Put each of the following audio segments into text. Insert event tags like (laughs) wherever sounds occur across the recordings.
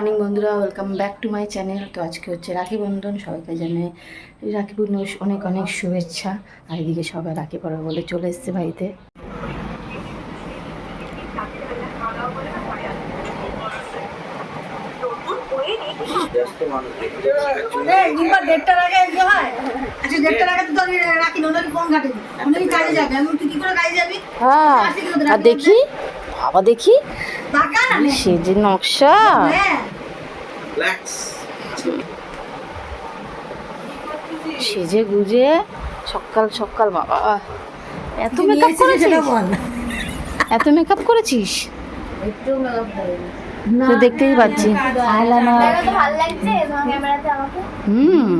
Morning বন্ধুরা welcome back to my channel তো আজকে হচ্ছে রাখি বন্ধন সবাইকে জানে রাখি বন্ধন অনেক অনেক শুভেচ্ছা আর এদিকে সবাই রাখি পড়া বলে চলে এসছে বাড়িতে দেড়টার আগে হয়? আচ্ছা, দেড়টার আগে তো রাখি ফোন ঘাটেনি। কাজে যাবে। আমি তুই কি করে কাজে যাবি? হ্যাঁ রাখি দেখি বাবা দেখি। সে যে নকশা। হ্যাঁ। সেজে গুজে। সকাল সকাল বাবা। এত মেকআপ করেছিস? এত মেকআপ করেছিস? তো দেখতেই পাচ্ছি। দেখো তো ভালো লাগছে তোমার ক্যামেরাতে আমাকে? হুম।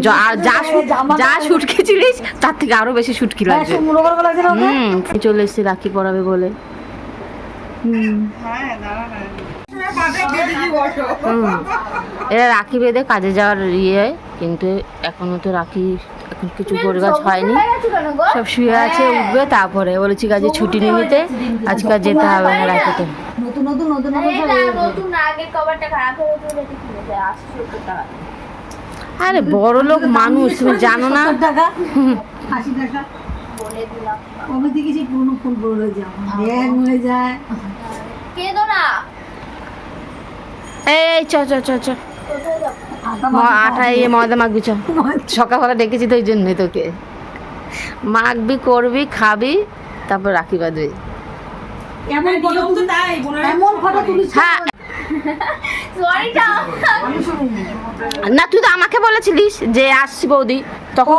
যা যা শুট- যা শুটকেছিলিস তার থেকে আরও বেশি শুটকি হ্যাঁ, লাগছে চলে এসেছি রাখি পরাবে বলে। এরা রাখি বেঁধে কাজে যাওয়ার ইয়ে কিন্তু এখনও তো রাখি এখন কিছু গোর গাছ হয়নি হয়ে সব শুয়ে আছে উঠবে তারপরে বলেছি কাজে ছুটি নিয়ে নিতে আজকে আর যেতে হবে না রাখিতে নতুন নতুন নতুন নতুন কভারটা খারাপ হয়ে টাকা আরে বড় লোক মানুষ তুমি জানো না সত্তর টাকা টাকা বলে দিলাম। কবে পুরনো ফুল পুরো হয়ে যায় হয়ে যায়। কেঁদো না। এই চ চ চ চ। আটা ইয়ে ময়দা মাখবি চ। সকালবেলা ডেকেছি তো ওই জন্যই তোকে। মাখবি করবি খাবি তারপর রাখি বাঁধবি। এমন ফটো তুলিস হ্যাঁ (laughs) না তুই তো আমাকে বলেছিলিস যে আসছি বৌদি। তখন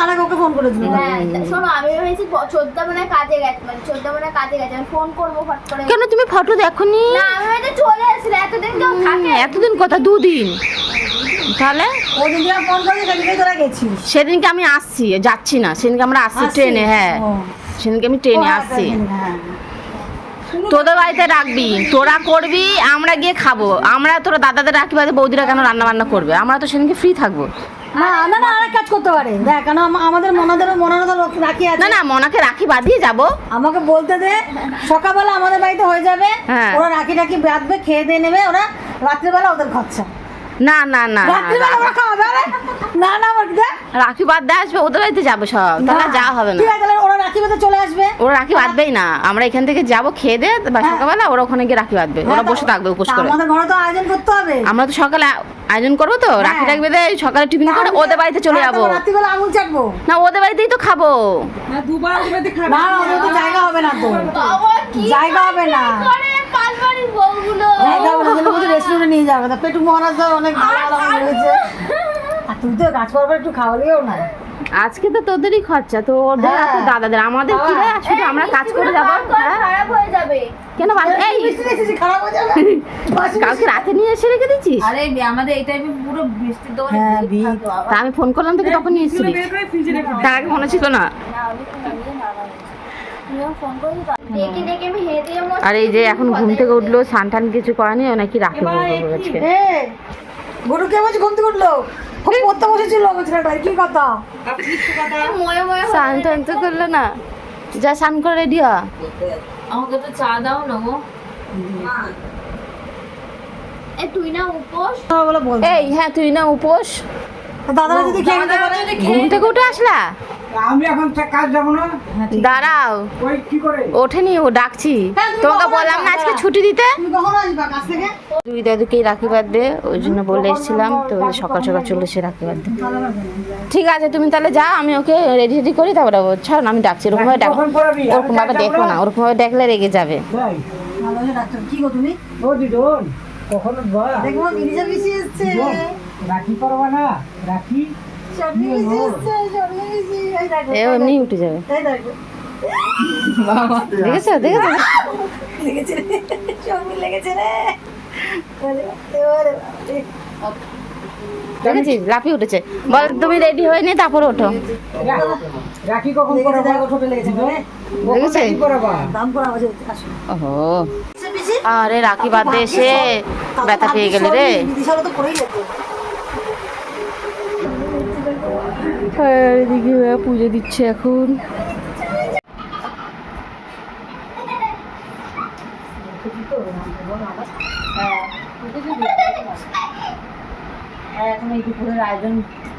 তার ফোন হ্যাঁ শোনো আমি ভেবেছি চোদ্দ মানে কাজে গেছে মানে চোদ্দ মানে কাজে গেছে আমি ফোন করব ফট করে। কেন তুমি ফটো দেখোনি? না আমি হয়তো চলে আসলে এতদিন কেউ থাকে। এতদিন কথা দুদিন। তাহলে? সেদিনকে আমি আসছি যাচ্ছি না। সেদিনকে আমরা আসছি ট্রেনে হ্যাঁ। সেদিনকে আমি ট্রেনে আসছি। হ্যাঁ। তোদের বাড়িতে রাখবি তোরা করবি আমরা গিয়ে খাব। আমরা তোরা দাদাদের রাখি বাড়িতে বৌদিরা কেন রান্না বান্না করবে? আমরা তো সেদিনকে ফ্রি থাকব। না না না আরেক কাজ করতে পারে। দেখ কেন আমাদের মনাদের মনাদের রাখি আছে। না না মনাকে রাখি বাঁধিয়ে যাব। আমাকে বলতে দে সকালবেলা আমাদের বাড়িতে হয়ে যাবে। হ্যাঁ। ওরা রাখি টাকি বাঁধবে খেয়ে দিয়ে নেবে ওরা রাত্রিবেলা ওদের খরচা না না না না, না রাখি বাদ দিয়ে আসবে ওদের বাড়িতে যাব সব। তাহলে যাওয়া হবে না। ওরা রাখি বাঁধে চলে আসবে। ওরা রাখি বাঁধবেই না। আমরা এখান থেকে যাব খেয়ে দে বা সকালবেলা ওরা ওখানে গিয়ে রাখি বাঁধবে। ওরা হ্যাঁ, বসে থাকবে উপোস করে। আমাদের ঘরে তো আয়োজন করতে হবে। আমরা তো সকালে আয়োজন করব তো। রাখি রাখবে দে সকালে টিফিন করে ওদের বাড়িতে চলে হ্যাঁ, যাব। রাত্রিবেলা আঙুল চাটবো। না ওদের বাড়িতেই তো খাব। না না, ওদের তো জায়গা হবে না তো। জায়গা হবে না। জায়গা হবে রেস্টুরেন্টে নিয়ে যাবে। তা পেটু মহারাজ তো অনেক ভালো ভালো আর তুই তো কাজ করবে একটু খাওয়ালিও না। আজকে তো তোদেরই খরচা তো ওদের আর তোর হ্যাঁ। দাদাদের। আমাদের কি শুধু আমরা কাজ করে যাব। হ্যাঁ? খারাপ হয়ে যাবে। কেন এই। খারাপ হয়ে যাবে? (laughs) কালকে রাতে নিয়ে এসে রেখে দিচ্ছিস আরে আমাদের এই টাইপে পুরো বৃষ্টির দোকানে হ্যাঁ তা আমি ফোন করলাম তোকে তখন নিয়ে এসেছিলি তার আগে মনে ছিল না। আমি ফোন করে দিবা দেখে দেখে আমি হেঁটে যাব। আর এই যে এখন ঘুম থেকে উঠল স্নান টান কিছু করেনি ও নাকি রাখি গরু কে বলছি ঘুম থেকে উঠল? খুব পড়তে বসেছিল ছেলেটা কি কথা? ময়ে ময়ে টান তো করল না। যা স্নান করে রেডি হ। আমাকে তো চা দাও না গো। এ তুই না উপোস? এই হ্যাঁ তুই না উপোস। দাদারা যদি ঘুম থেকে উঠে আসলা? আমি এখন কাজ যাব না। দাঁড়াও। ওই কি করে? ওঠেনি ও ডাকছি। হ্যাঁ, তোমাকে বললাম না আজকে ছুটি দিতে? তুমি কখন আসবা কাছ থেকে? দুই দাদুকেই রাখি বাঁধবে ওই জন্য বলে এসেছিলাম তো সকাল সকাল চলে এসে রাখি বাঁধবে ঠিক আছে তুমি তাহলে যাও আমি ওকে রেডি রেডি করি তারপরে ও ছাড় আমি ডাকছি। ওরকম ভাবে ডাক কখন ওরকম ভাবে দেখো না। না ওরকম ভাবে দেখলে রেগে যাবে। কি গো তুমি? ও দিদন কখন উঠবা? দেখব ইলিশা বেশি এসছে। দিদন, রাখি করবা না রাখি এ এমনি উঠে যাবে। দেখেছ? দেখেছ? লেগেছে লেগেছে রে। দেখেছিস লাফিয়ে উঠেছে। বল তুমি রেডি হয়ে নি তারপরে ওঠো। রা- রাখি কখন লেগেছে করবা দেখো ছোট লেগেছে দেখেছে? দাম করা আছে ওহো বেশি বেশি আরে রাখি বাঁধতে এসে ব্যথা পেয়ে গেলে রে। তো আর এদিকে ওরা পুজো দিচ্ছে এখন। হ্যাঁ তো? হ্যাঁ এখন এই দুপুরের আয়োজন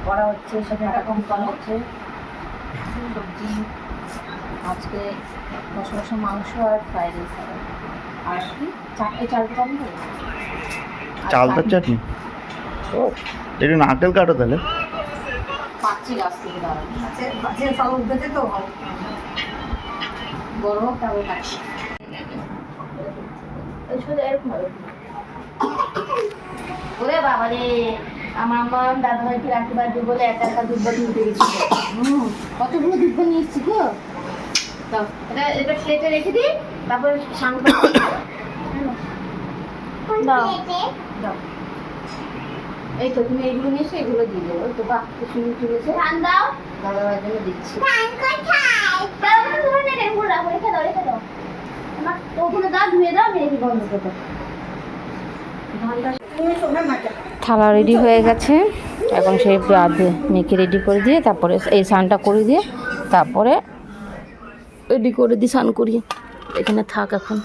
করা হচ্ছে করা হচ্ছে। সবজি আজকে মাংস আর ফ্রাইড রাইস আর কি? চারটে চালটা চাটনি। চাটনি। ও একটু নারকেল কাটো তাহলে। পাচ্ছি গাছ থেকে দাঁড়ানো ফল উঠেছে তো। বড় হোক তারপরে খাচ্ছি ওরে বাবা রে আমার মা দাদা ভাইকে রাখি বাড়ি বলে একা একা দুধ উঠে গেছিল। কতগুলো দুধ নিয়ে এসছি গো। এটা এটা প্লেটে রেখে দিই তারপরে করে দাও। দাও। এই তো তুমি এইগুলো নিয়ে এসে এগুলো দিয়ে দেবো। ওই তো বাহ কি সুন্দর তুলেছে। ধান দাও। জন্য দিচ্ছি। ওখানে দাও ধুয়ে দাও বন্ধ করে দাও? থালা রেডি হয়ে গেছে। এখন সেই মেয়েকে রেডি করে দিয়ে তারপরে এই স্নানটা করে দিয়ে তারপরে রেডি করে দিই স্নান করিয়ে এখানে থাক এখন।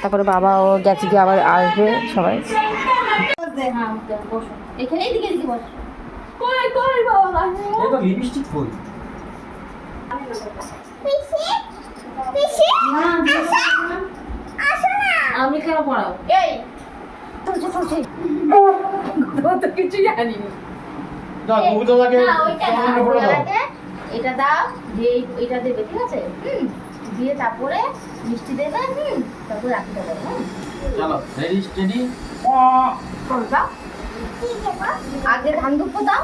তারপরে বাবা ও গেছে গিয়ে আবার আসবে সবাই। হ্যাঁ বসো। এখানে এদিকে এদিকে বসো। কই কই বাবা এটা লিপস্টিক কই আমি কেন পড়াবো। এই। (laughs) তো কিছু জানি এটা দাও দিয়ে এটা দেবে ঠিক আছে? হুম। দিয়ে তারপরে মিষ্টি দেবে হুম তারপরে রাখিটা দেবে হ্যাঁ চলো রেডি স্টেডি আগে ধান দুপুর দাও।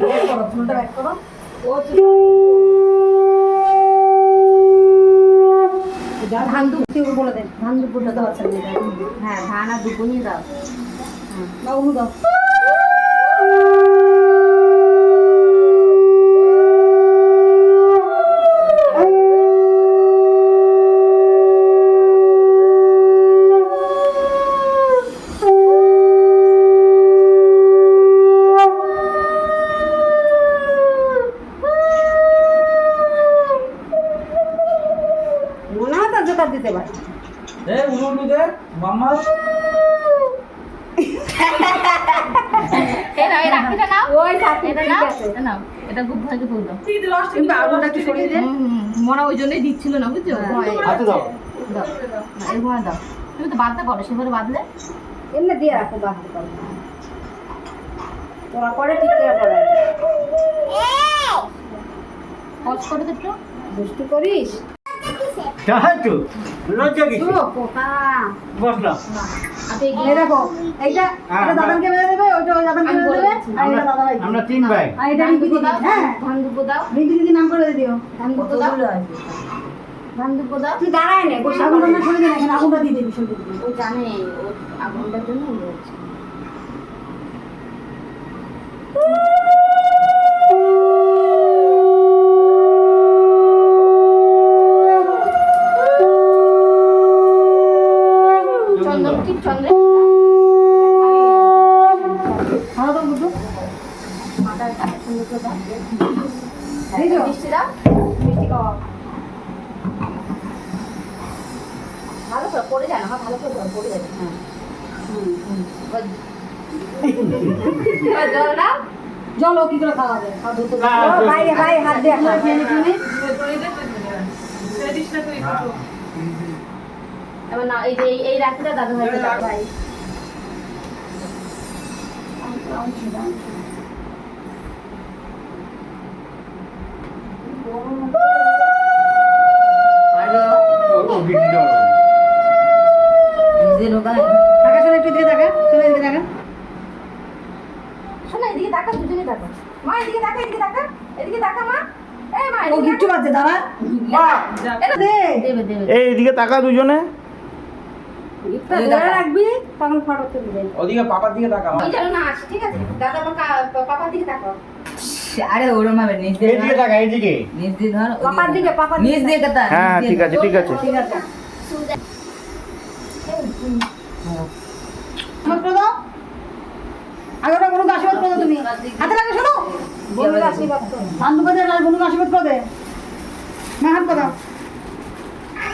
ব্যাক করো ফুলটা ব্যাক করো। ধান দুপুর বলে দেন ধান দুপুরটা দাও। আছে হ্যাঁ ধান আর দুপুর নিয়ে দাও বা অনু দাও মনে হয় তার জোকার দিতে পারে এ উলু দে মাম্মা এই নাও এই রাখিটা নাও ওই থাকে এটা নাও এটা নাও এটা খুব ভালো ফুল দাও কিন্তু আগুনটা একটু সরিয়ে দেন মনে দিচ্ছিল না বুঝছ? হাতে দাও। দাও। এরকম দাও। তুমি তো বাঁধতে পারো সেভাবে বাঁধলে? এমনি দিয়ে রাখো বাঁধতে পারো তোরা পরে ঠিক করে পড়ে পজ করে তো একটু। দুষ্টু করিস? তো লজ্জা কি পোকা। বসলাম। আপনি এই দেখো এইটা হ্যাঁ, আমরা তিন ভাই। দিদি। দাও হ্যাঁ। দিদি নাম করে দিও। তুই দাঁড়ায় না বসে আগুনটা না সরিয়ে দে না এখানে আগুনটা দিয়ে দিবি সরিয়ে দিবি ও জানে ও আগুনটার জন্য বলছে। চন্দন ঠিক চন্দ্রে ভালো তো বুঝো মাথার কাছে সুন্দর করে দাও। এই যে মিষ্টি দাও মিষ্টি খাওয়া ভালো করে পড়ে যায় না আমার হ্যাঁ কি করে খাওয়া দিয়ে এবার না এই যে এই রাখিটা দাদু ভাই টাকা শোনো একটু দিকে টাকা শোনো এদিকে টাকা শোনো এদিকে তাকা দুজনে তাকা মা এদিকে তাকা এদিকে তাকা এদিকে তাকা মা এই মা ও এদিকে গিফট পাচ্ছে দাঁড়া তাকা। দে দেবে দেবে এই এদিকে তাকা দুজনে। রাখবি তখন ফটো তুলবি ওদিকে পাপার দিকে তাকা না ঠিক আছে? দাদা পাপার দিকে তাকাও। আরে ওরম ভাবে নিচ দিয়ে এদিকে তাকা এদিকে নিচ দিয়ে ধর পাপার দিকে পাপার নিচ দিয়ে কথা হ্যাঁ ঠিক আছে ঠিক আছে। ঠিক আছে। আশীর্বাদ করে আশীর্বাদ তুমি। হাতে লাগে শোনো। আশীর্বাদ করো। আশীর্বাদ দে। না হাত করে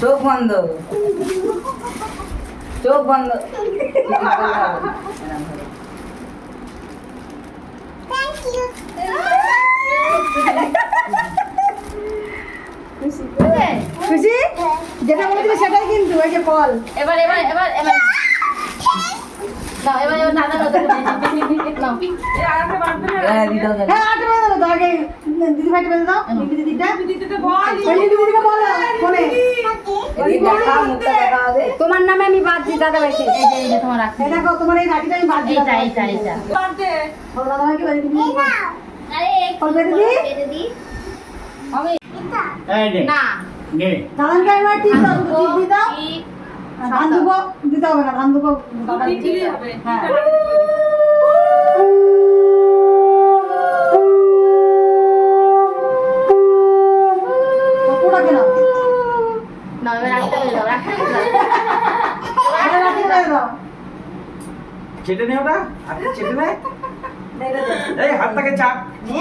চোখ বন্ধ। চোখ বন্ধ। খুশি? যেটা বলে দিবি সেটাই কিন্তু ওই যে কল এবার এবার এবার এবার। নাও এবার এবার দাদা দাদা নাও। হ্যাঁ হবে দিদি ভাইটা বেঁধে দাও দিদি দিদিটা বলো ফোনে। হবে তোমার নামে আমি বাদ দিই দাদা ভাইকে। এই যে এই যে তোমার রাখি এই দেখো তোমার এই রাখিটা আমি বাদ দিই দাদা ভাইকে আরে কল দিই। এই নে, না। ঠিক দাও ঠিক দিয়ে দাও। ধান দুবো দিতে হবে না ধান দুবো দাদা হ্যাঁ। চেটে নে ওটা হাতটা চেটে নে। এই হাতটাকে চাপ। নে।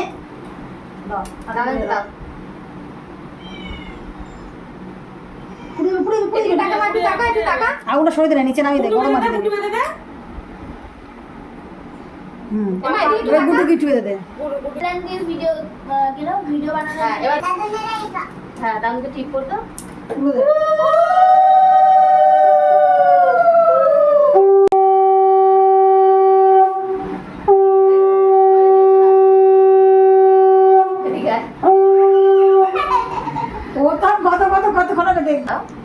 আগুনটা সরিয়ে দে নিচে নামিয়ে গরম আছে হুম। এবার গুটু দে। ভিডিও ভিডিও বানানো হ্যাঁ এবার হ্যাঁ দামকে ঠিক করতো। Huh?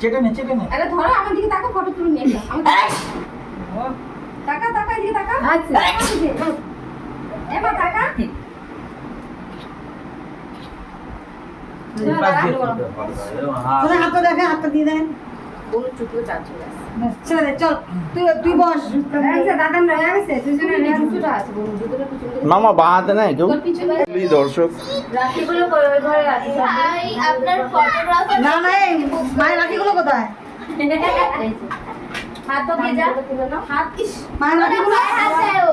চেটে নে চেটে নে। আরে ধরো আমার দিকে তাকা ফটো তুলে নিয়ে একটা তাকা টাকা টাকা এদিকে তাকা। আচ্ছা এবার হাত। হাতটা দেখে হাতটা দিয়ে দেন। চলে চল। তুই তুই বস। দাদা রয়ে গেছে দুজনে জুতোটা আছে বলু জুতোটা পিছনে মামা বা হাতে নেই কেউ? এই দর্শক। রাখিগুলো ওই ঘরে আছে ভাই আপনার ফটোগ্রাফার না না এই রাখিগুলো কোথায়? হাত তো ভেজা। হাত ইস। মায়ের রাখিগুলো হাত দেয় ও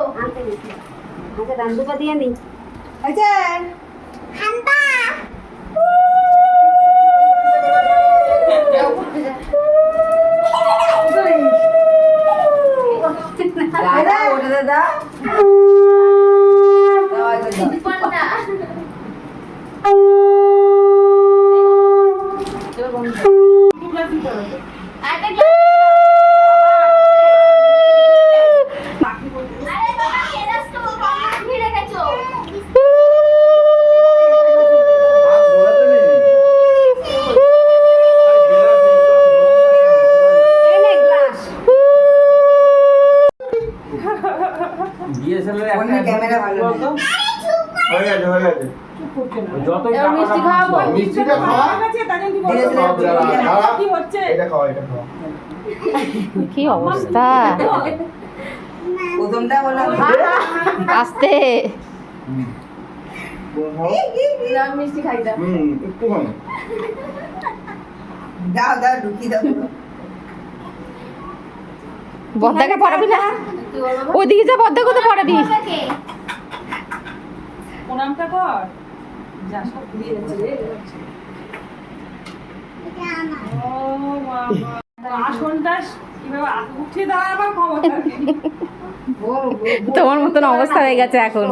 এই যে দাদা ওটা দাদা দাও আগে দাও। দুপান্না আরেকটা glass আরে বাবা এরাস তো তুমি রেখেছো DSLR এর ফোনের একটা ক্যামেরা ভালো নেই। বলতো? হয়ে গেছে হয়ে গেছে। যতই মিষ্টি খাওয়াবো? মিষ্টিটা খাওয়া ধীরে ধীরে এটা খাওয়া এটা খাওয়া। কি অবস্থা? প্রথমটা বললাম। আস্তে। না মিষ্টি খাই দাও। হুম একটু দাও দাও ঢুকি দাও। বদ্দাকে পড়াবি না? ওইদিকে যা বদ্দা কোথায় পড়াবি। প্রণামটা কর। যা সব ঘুরিয়ে যাচ্ছে রে। ও বাবা। আসনটা কীভাবে উঠে দাঁড়াবার ক্ষমতা নেই। তোমার মতন অবস্থা হয়ে গেছে এখন।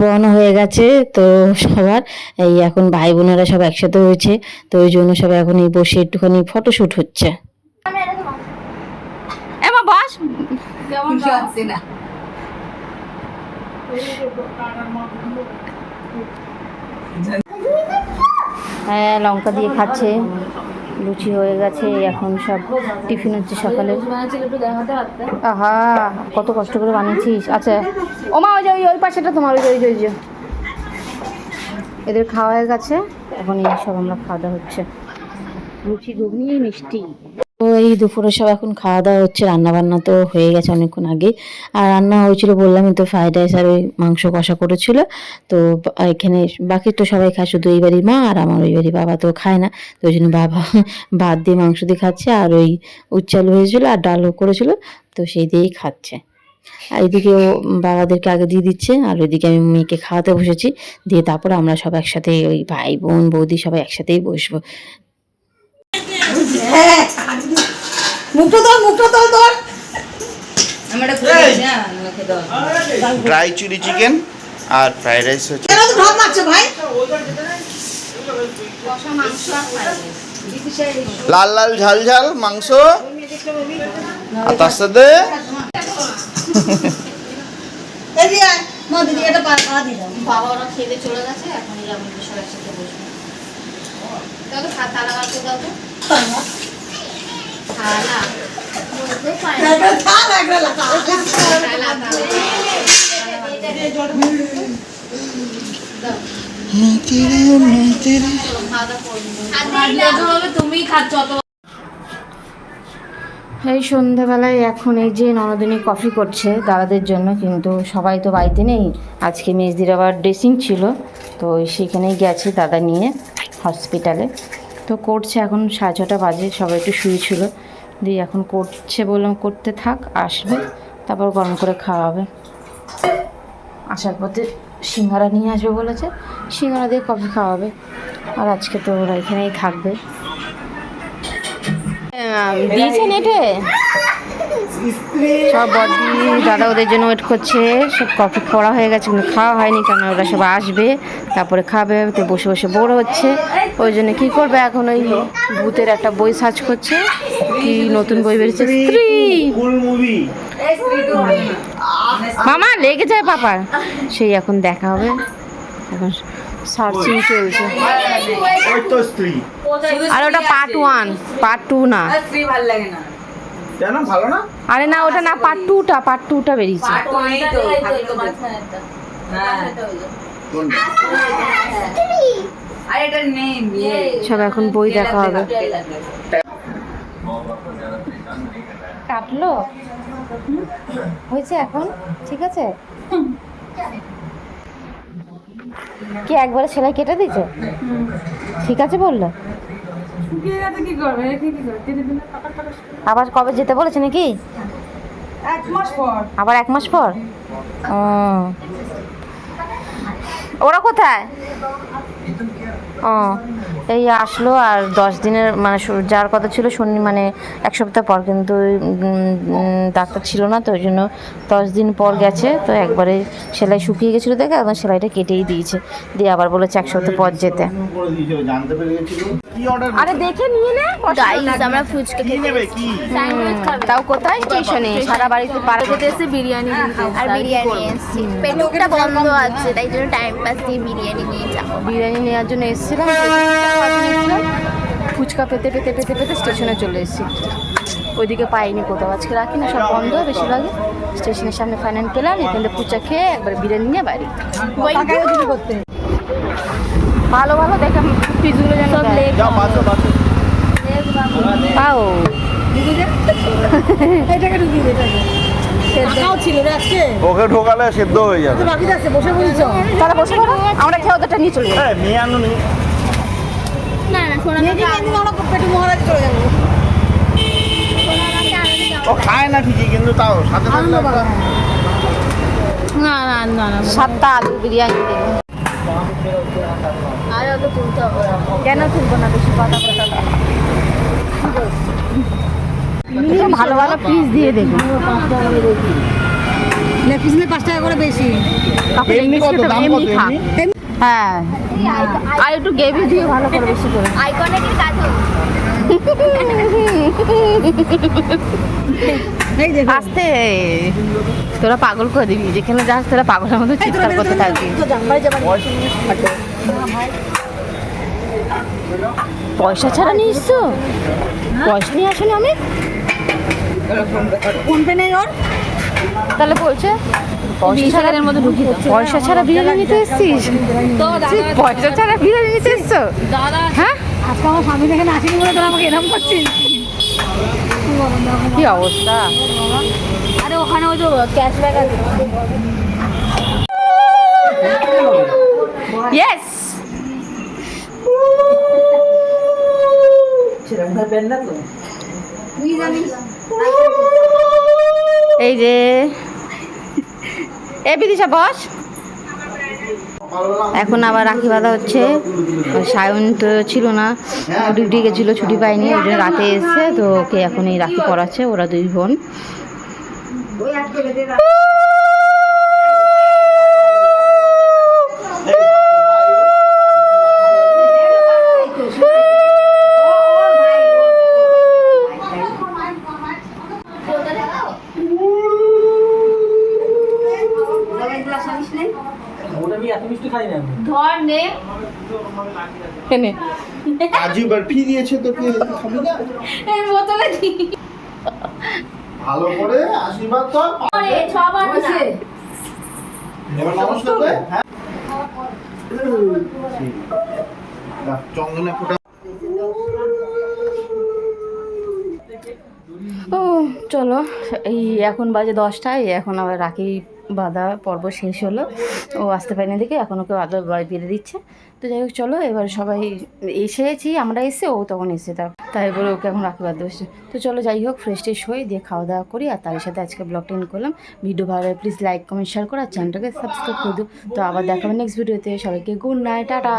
বড়ানো হয়ে গেছে তো সবার এই এখন ভাই বোনেরা সব একসাথে হয়েছে তো ওই জন্য সবাই এখন এই বসে একটুখানি ফটোশুট হচ্ছে। না হ্যাঁ লঙ্কা দিয়ে খাচ্ছে। লুচি হয়ে গেছে, এখন সব টিফিন হচ্ছে সকালে। আহা, কত কষ্ট করে বানিয়েছিস। আচ্ছা ওমা ওই যে, ওই ওই পাশেটা তোমার, ওই যে ওই যে ওই যে। এদের খাওয়া হয়ে গেছে, এখন এই সব আমরা খাওয়া দাওয়া হচ্ছে। লুচি ঘুগনি, মিষ্টি। তো এই দুপুরে সব এখন খাওয়া দাওয়া হচ্ছে রান্না বান্না তো হয়ে গেছে অনেকক্ষণ আগে। আর রান্না হয়েছিল বললামই তো, ফ্রাইড রাইস আর ওই মাংস কষা করেছিল। তো এখানে বাকি তো সবাই খায়, শুধু এই বাড়ির মা আর আমার ওই বাড়ির বাবা তো খায় না। তো ওই জন্য বাবা ভাত দিয়ে মাংস দিয়ে খাচ্ছে আর ওই উচ্চালু হয়েছিল আর ডালও করেছিল, তো সেই দিয়েই খাচ্ছে। আর এদিকে ও বাবাদেরকে আগে দিয়ে দিচ্ছে আর ওইদিকে আমি মেয়েকে খাওয়াতে বসেছি। দিয়ে তারপর আমরা সব একসাথে ওই ভাই বোন, বৌদি সবাই একসাথেই বসবো। মুখটা তোর মুখটা তোর তোর হ্যাঁ। ড্রাই চিলি চিকেন আর ফ্রাইড রাইস হচ্ছে কেন ঢপ মারছো ভাই? লাল লাল ঝাল ঝাল মাংস। আর তার সাথে মা দিদি এটা পা পা দিয়ে বাবা ওরা খেতে চলে গেছে এখন এই আমরা সব বার করে দাও তো। এই সন্ধেবেলায় এখন এই যে ননদিনী কফি করছে দাদাদের জন্য কিন্তু সবাই তো বাড়িতে নেই। আজকে মেজদির আবার ড্রেসিং ছিল তো সেখানেই গেছে দাদা নিয়ে হসপিটালে তো করছে, এখন সাড়ে ছটা বাজে, সবাই একটু শুয়েছিল দিয়ে এখন করছে বললাম, করতে থাক, আসবে, তারপর গরম করে খাওয়া হবে আসার পথে সিঙ্গারা নিয়ে আসবে বলেছে, সিঙ্গারা দিয়ে কফি খাওয়া হবে আর আজকে তো ওরা এখানেই থাকবে। দিয়েছেন এটে? সব বডি দাদা ওদের জন্য ওয়েট করছে। সব কফি করা হয়ে গেছে কিন্তু খাওয়া হয়নি কারণ ওরা সব আসবে তারপরে খাবে তো বসে বসে বোর হচ্ছে। ওই জন্য কী করবে এখন ওই ভূতের একটা বই সার্চ করছে? কি নতুন বই বেরিয়েছে? স্ত্রী! মামা লেগে যায় পাপার। সেই এখন দেখা হবে। এখন সার্চিং চলছে। ওই তো স্ত্রী। আর ওটা পার্ট ওয়ান পার্ট টু না। স্ত্রী ভালো লাগে না। কেন ভালো না? আরে না ওটা না পার্ট টুটা পার্ট টুটা বেরিয়েছে। তো হ্যাঁ। কোনটা? আর এটা নেই বিয়ে সব এখন বই দেখা হবে। কাটলো? হয়েছে এখন? ঠিক আছে? কি একবারে সেলাই কেটে দিয়েছে? ঠিক আছে বলল? শুকিয়ে গেছে কি করবে? রেখে কি করবে কেটে দিলে টাকা টাকা আবার কবে যেতে বলেছে নাকি? এক মাস পর। আবার এক মাস পর? ও। ওরা কোথায়? ও এই আসলো আর দশ দিনের মানে শু- যাওয়ার কথা ছিল শনি মানে এক সপ্তাহ পর কিন্তু ডাক্তার ছিল না তো ওই জন্য দশ দিন পর গেছে তো একবারে সেলাই শুকিয়ে গেছিল দেখে একদম সেলাইটা কেটেই দিয়েছে। দিয়ে আবার বলেছে এক সপ্তাহ পর যেতে। কি অর্ডার আরে দেখে নিয়ে নে গাইস আমরা ফুচকা কি নেবে কি? তাও কোথায়? স্টেশনে। সারা বাড়িতে পার খেতে এসে বিরিয়ানি আর বিরিয়ানি এসেছি। পেটুকটা বন্ধ আছে। তাই জন্য টাইম পাস দিয়ে বিরিয়ানি নিয়ে যাব। বিরিয়ানি নেওয়ার জন্য এসেছিলাম ফুচকা পেতে পেতে পেতে পেতে স্টেশনে চলে এসেছি। ওইদিকে পাইনি কোথাও। আজকে রাখি না সব বন্ধ বেশিরভাগই। স্টেশনের সামনে ফাইনাল পেলাম এখানে ফুচকা খেয়ে একবার বিরিয়ানি নিয়ে বাড়ি। ভালো ভালো দেখে পিসগুলো যেন দেয়। যাও বাসো বাসো পাও। ওকে ঢোকালে সেদ্ধ হয়ে যাবে। তারা বসে পড়ো আমরা খেয়ে ওদেরটা নিয়ে চলে যাই হ্যাঁ আনো নি। না না শোনা ও খায় না ঠিকই কিন্তু তাও সাথে না না না না। সাতটা আলু বিরিয়ানি। দেবে আর ওকে তুলতে হবে কেন তুলবো না বেশি কথা কথা ভালো ভালো পিস দিয়ে দেবে। লেগ পিস নিলে পাঁচ টাকা করে বেশি। এমনি কত? দাম কত এমনি? হ্যাঁ। আর একটু গ্রেভি দিয়ে ভালো করে বেশি করে। আইকনে কাজ (laughs) আস্তে। তোরা পাগল করে দিবি যেখানে যাস তোরা পাগলের মতো চিৎকার করতে থাকবি। তো পয়সা ছাড়া নিয়ে এসছো? পয়সা নিয়ে আসলে আমি? ফোন নেই ওর? তাহলে বলছে পয়সা ছাড়া এর মধ্যে ঢুকি পয়সা ছাড়া বিরিয়ানি নিতে এসছিস? পয়সা ছাড়া বিরিয়ানি নিতে এসছো? হ্যাঁ? আজকে আমার স্বামী আসেনি বলে তোরা আমাকে এরকম করছিস। কি অবস্থা? আরে ওখানে ওই তো ক্যাশব্যাক আছে। ইয়েস এই যে। এ বিদিশা বস। এখন আবার রাখি বাঁধা হচ্ছে। সায়ন তো ছিল না, ডিউটি গেছিল, ছুটি পায়নি ওই জন্য রাতে এসছে, তো ওকে এখন এই রাখি পড়াচ্ছে ওরা দুই বোন ওটা আমি এত মিষ্টি খাই না আমি ধর নে এনে। কাজু বরফি দিয়েছে তোকে খাবি না? এই বোতলে দি। ভালো করে আশীর্বাদ কর আরে ছবার না এবার নমস্কার করে হ্যাঁ? চন্দনে ফোটা। ও চলো এই এখন বাজে দশটায় এখন আবার রাখি বাঁধা পর্ব শেষ হলো। ও আসতে পারেনি দেখে এখন ওকে আদর বাড়ি ফিরে দিচ্ছে। তো যাই হোক, চলো এবার সবাই এসেছি, আমরা এসে ও তখন এসে তার তাই বলে ওকে এখন রাখি বাঁধতে বসছে তো চলো যাই হোক ফ্রেশ ট্রেশ হয়ে দিয়ে খাওয়া দাওয়া করি আর তার সাথে আজকে ব্লগটা এন্ড করলাম। ভিডিও ভালো লাগে প্লিজ লাইক কমেন্ট শেয়ার করো আর চ্যানেলটাকে সাবস্ক্রাইব করে দিও। তো আবার দেখাবে নেক্সট ভিডিওতে সবাইকে গুড নাইট টাটা।